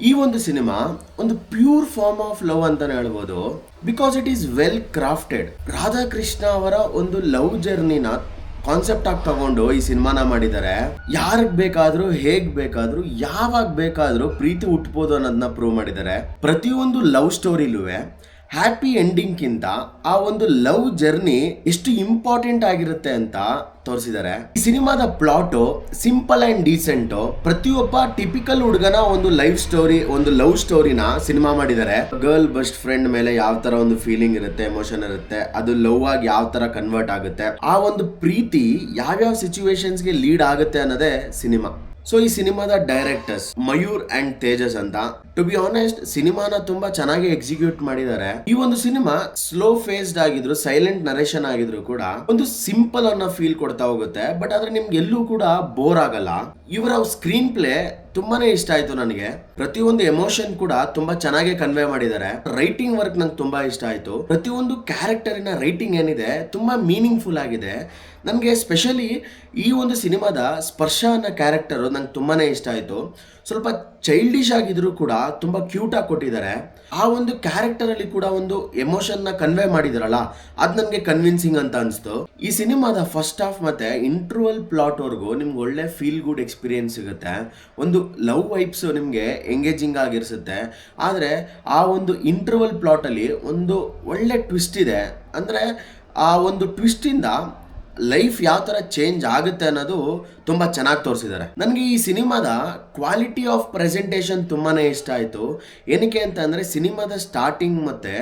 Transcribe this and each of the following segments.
ಈ ಒಂದು ಸಿನಿಮಾ ಒಂದು ಪ್ಯೂರ್ ಫಾರ್ಮ್ ಆಫ್ ಲವ್ ಅಂತಾನೆ ಹೇಳ್ಬೋದು. Because it is well crafted Radhakrishna ಅವರ ಒಂದು ಲವ್ ಜರ್ನಿನ ಕಾನ್ಸೆಪ್ಟ್ ಆಗಿ ತಗೊಂಡು ಈ ಸಿನಿಮಾನ ಮಾಡಿದ್ದಾರೆ. ಯಾರಿಗೆ ಬೇಕಾದ್ರೂ, ಹೇಗ್ ಬೇಕಾದ್ರೂ, ಯಾವಾಗ ಬೇಕಾದ್ರೂ ಪ್ರೀತಿ ಹುಟ್ಬೋದು ಅನ್ನೋದನ್ನ ಪ್ರೂವ್ ಮಾಡಿದ್ದಾರೆ. ಪ್ರತಿಯೊಂದು ಲವ್ ಸ್ಟೋರಿಲುವೆ ಹ್ಯಾಪಿ ಎಂಡಿಂಗ್ಗಿಂತ ಆ ಒಂದು ಲವ್ ಜರ್ನಿ ಎಷ್ಟು ಇಂಪಾರ್ಟೆಂಟ್ ಆಗಿರುತ್ತೆ ಅಂತ ತೋರಿಸಿದ್ದಾರೆ ಈ ಸಿನಿಮಾದ ಪ್ಲಾಟು ಸಿಂಪಲ್ ಅಂಡ್ ಡೀಸೆಂಟ್. ಪ್ರತಿಯೊಬ್ಬ ಟಿಪಿಕಲ್ ಹುಡುಗನ ಒಂದು ಲೈಫ್ ಸ್ಟೋರಿ, ಒಂದು ಲವ್ ಸ್ಟೋರಿನ ಸಿನಿಮಾ ಮಾಡಿದ್ದಾರೆ ಗರ್ಲ್ ಬೆಸ್ಟ್ ಫ್ರೆಂಡ್ ಮೇಲೆ ಯಾವ ತರ ಒಂದು ಫೀಲಿಂಗ್ ಇರುತ್ತೆ, ಎಮೋಷನ್ ಇರುತ್ತೆ, ಅದು ಲವ್ ಆಗಿ ಯಾವ ತರ ಕನ್ವರ್ಟ್ ಆಗುತ್ತೆ, ಆ ಒಂದು ಪ್ರೀತಿ ಯಾವ್ಯಾವ ಸಿಚುವೇಶನ್ಸ್ಗೆ ಲೀಡ್ ಆಗುತ್ತೆ ಅನ್ನೋದೇ ಸಿನಿಮಾ. ಸೊ ಈ ಸಿನಿಮಾದ ಡೈರೆಕ್ಟರ್ಸ್ ಮಯೂರ್ ಅಂಡ್ ತೇಜಸ್ ಅಂತ ಟು ಬಿ ಆನೆಸ್ಟ್ ಸಿನಿಮಾನ ತುಂಬಾ ಚೆನ್ನಾಗಿ ಎಕ್ಸಿಕ್ಯೂಟ್ ಮಾಡಿದ್ದಾರೆ. ಈ ಒಂದು ಸಿನಿಮಾ ಸ್ಲೋ ಫೇಸ್ಡ್ ಆಗಿದ್ರು ಸೈಲೆಂಟ್ ನರೇಷನ್ ಆಗಿದ್ರು ಕೂಡ ಒಂದು ಸಿಂಪಲ್ ಅನ್ನೋ ಫೀಲ್ ಕೊಡ್ತಾ ಹೋಗುತ್ತೆ. ಬಟ್ ಆದ್ರೆ ನಿಮ್ಗೆ ಎಲ್ಲೂ ಕೂಡ ಬೋರ್ ಆಗಲ್ಲ. ಇವರ ಸ್ಕ್ರೀನ್ ಪ್ಲೇ ತುಂಬಾನೇ ಇಷ್ಟ ಆಯ್ತು ನನಗೆ. ಪ್ರತಿಯೊಂದು ಎಮೋಷನ್ ಕೂಡ ತುಂಬಾ ಚೆನ್ನಾಗಿ ಕನ್ವೆ ಮಾಡಿದ್ದಾರೆ. ರೈಟಿಂಗ್ ವರ್ಕ್ ನಂಗೆ ತುಂಬಾ ಇಷ್ಟ ಆಯ್ತು. ಪ್ರತಿಯೊಂದು ಕ್ಯಾರೆಕ್ಟರಿನ ರೈಟಿಂಗ್ ಏನಿದೆ, ತುಂಬಾ ಮೀನಿಂಗ್ಫುಲ್ ಆಗಿದೆ. ನನಗೆ ಸ್ಪೆಷಲಿ ಈ ಒಂದು ಸಿನಿಮಾದ ಸ್ಪರ್ಶ ಅನ್ನೋ ಕ್ಯಾರೆಕ್ಟರು ನಂಗೆ ತುಂಬಾನೇ ಇಷ್ಟ ಆಯಿತು. ಸ್ವಲ್ಪ ಚೈಲ್ಡಿಶ್ ಆಗಿದ್ರು ಕೂಡ ತುಂಬ ಕ್ಯೂಟಾಗಿ ಕೊಟ್ಟಿದ್ದಾರೆ. ಆ ಒಂದು ಕ್ಯಾರೆಕ್ಟರಲ್ಲಿ ಕೂಡ ಒಂದು ಎಮೋಷನ್ನ ಕನ್ವೆ ಮಾಡಿದಾರಲ್ಲ, ಅದು ನನಗೆ ಕನ್ವಿನ್ಸಿಂಗ್ ಅಂತ ಅನಿಸ್ತು. ಈ ಸಿನಿಮಾದ ಫಸ್ಟ್ ಹಾಫ್ ಮತ್ತೆ ಇಂಟ್ರವಲ್ ಪ್ಲಾಟ್ವರೆಗೂ ನಿಮ್ಗೆ ಒಳ್ಳೆ ಫೀಲ್ ಗುಡ್ ಎಕ್ಸ್ಪೀರಿಯನ್ಸ್ ಸಿಗುತ್ತೆ. ಒಂದು ಲವ್ ವೈಬ್ಸ್ ನಿಮಗೆ ಎಂಗೇಜಿಂಗ್ ಆಗಿರಿಸುತ್ತೆ. ಆದರೆ ಆ ಒಂದು ಇಂಟರ್ವಲ್ ಪ್ಲಾಟಲ್ಲಿ ಒಂದು ಒಳ್ಳೆ ಟ್ವಿಸ್ಟ್ ಇದೆ. ಅಂದರೆ ಆ ಒಂದು ಟ್ವಿಸ್ಟಿಂದ ಲೈಫ್ ಯಾವ ಥರ ಚೇಂಜ್ ಆಗುತ್ತೆ ಅನ್ನೋದು ತುಂಬ ಚೆನ್ನಾಗಿ ತೋರಿಸಿದ್ದಾರೆ. ನನಗೆ ಈ ಸಿನಿಮಾದ ಕ್ವಾಲಿಟಿ ಆಫ್ ಪ್ರೆಸೆಂಟೇಷನ್ ತುಂಬಾ ಇಷ್ಟ ಆಯಿತು. ಏನಕ್ಕೆ ಅಂತ ಅಂದರೆ ಸಿನಿಮಾದ ಸ್ಟಾರ್ಟಿಂಗ್ ಮತ್ತು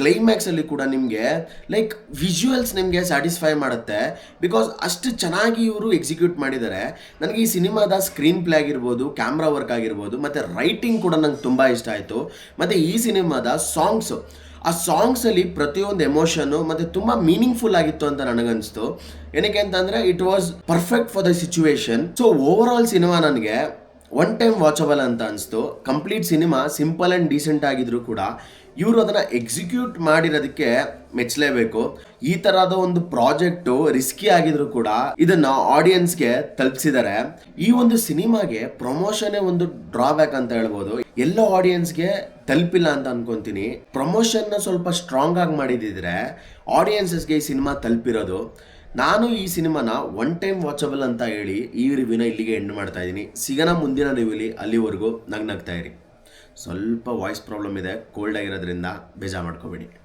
ಕ್ಲೈಮ್ಯಾಕ್ಸಲ್ಲಿ ಕೂಡ ನಿಮಗೆ ಲೈಕ್ ವಿಜುವಲ್ಸ್ ನಿಮಗೆ ಸ್ಯಾಟಿಸ್ಫೈ ಮಾಡುತ್ತೆ. ಬಿಕಾಸ್ ಅಷ್ಟು ಚೆನ್ನಾಗಿ ಇವರು ಎಕ್ಸಿಕ್ಯೂಟ್ ಮಾಡಿದ್ದಾರೆ. ನನಗೆ ಈ ಸಿನಿಮಾದ ಸ್ಕ್ರೀನ್ ಪ್ಲೇ ಆಗಿರ್ಬೋದು ಕ್ಯಾಮ್ರಾ ವರ್ಕ್ ಆಗಿರ್ಬೋದು, ಮತ್ತು ರೈಟಿಂಗ್ ಕೂಡ ನಂಗೆ ತುಂಬ ಇಷ್ಟ ಆಯಿತು. ಮತ್ತು ಈ ಸಿನಿಮಾದ ಸಾಂಗ್ಸು ಆ ಸಾಂಗ್ಸಲ್ಲಿ ಪ್ರತಿಯೊಂದು ಎಮೋಷನ್ನು ಮತ್ತು ತುಂಬ ಮೀನಿಂಗ್ಫುಲ್ ಆಗಿತ್ತು ಅಂತ ನನಗನ್ನಿಸ್ತು ಏನಕ್ಕೆ ಅಂತಂದರೆ it was perfect for the situation so overall cinema ನನಗೆ ಒನ್ ಟೈಮ್ ವಾಚಬಲ್ ಅಂತ ಅನಿಸ್ತು. Complete cinema simple and decent ಆಗಿದ್ರು ಕೂಡ ಇವರು ಅದನ್ನು ಎಕ್ಸಿಕ್ಯೂಟ್ ಮಾಡಿರೋದಕ್ಕೆ ಮೆಚ್ಚಲೇಬೇಕು. ಈ ಥರದ ಒಂದು ಪ್ರಾಜೆಕ್ಟು ರಿಸ್ಕಿ ಆಗಿದ್ರು ಕೂಡ ಇದನ್ನ ಆಡಿಯನ್ಸ್ಗೆ ತಲುಪಿಸಿದ್ದಾರೆ ಈ ಒಂದು ಸಿನಿಮಾಗೆ ಪ್ರಮೋಷನೇ ಒಂದು ಡ್ರಾಬ್ಯಾಕ್ ಅಂತ ಹೇಳ್ಬೋದು. ಎಲ್ಲ ಆಡಿಯನ್ಸ್ಗೆ ತಲುಪಿಲ್ಲ ಅಂತ ಅನ್ಕೊಂತೀನಿ. ಪ್ರಮೋಷನ್ನ ಸ್ವಲ್ಪ ಸ್ಟ್ರಾಂಗ್ ಆಗಿ ಮಾಡಿದಿದ್ರೆ ಆಡಿಯನ್ಸಸ್ಗೆ ಈ ಸಿನಿಮಾ ತಲುಪಿರೋದು. ನಾನು ಈ ಸಿನಿಮಾನ ಒನ್ ಟೈಮ್ ವಾಚಬಲ್ ಅಂತ ಹೇಳಿ ಈ ರಿವ್ಯೂನ ಇಲ್ಲಿಗೆ ಎಂಡ್ ಮಾಡ್ತಾ ಇದ್ದೀನಿ. ಸಿಗೋಣ ಮುಂದಿನ ರಿವ್ಯೂಲಿ ಅಲ್ಲಿವರೆಗೂ ನಗ್ನಗ್ತಾ ಇರಿ. ಸ್ವಲ್ಪ ವಾಯ್ಸ್ ಪ್ರಾಬ್ಲಮ್ ಇದೆ ಕೋಲ್ಡ್ ಆಗಿರೋದ್ರಿಂದ ಬೇಜಾರು ಮಾಡ್ಕೋಬೇಡಿ.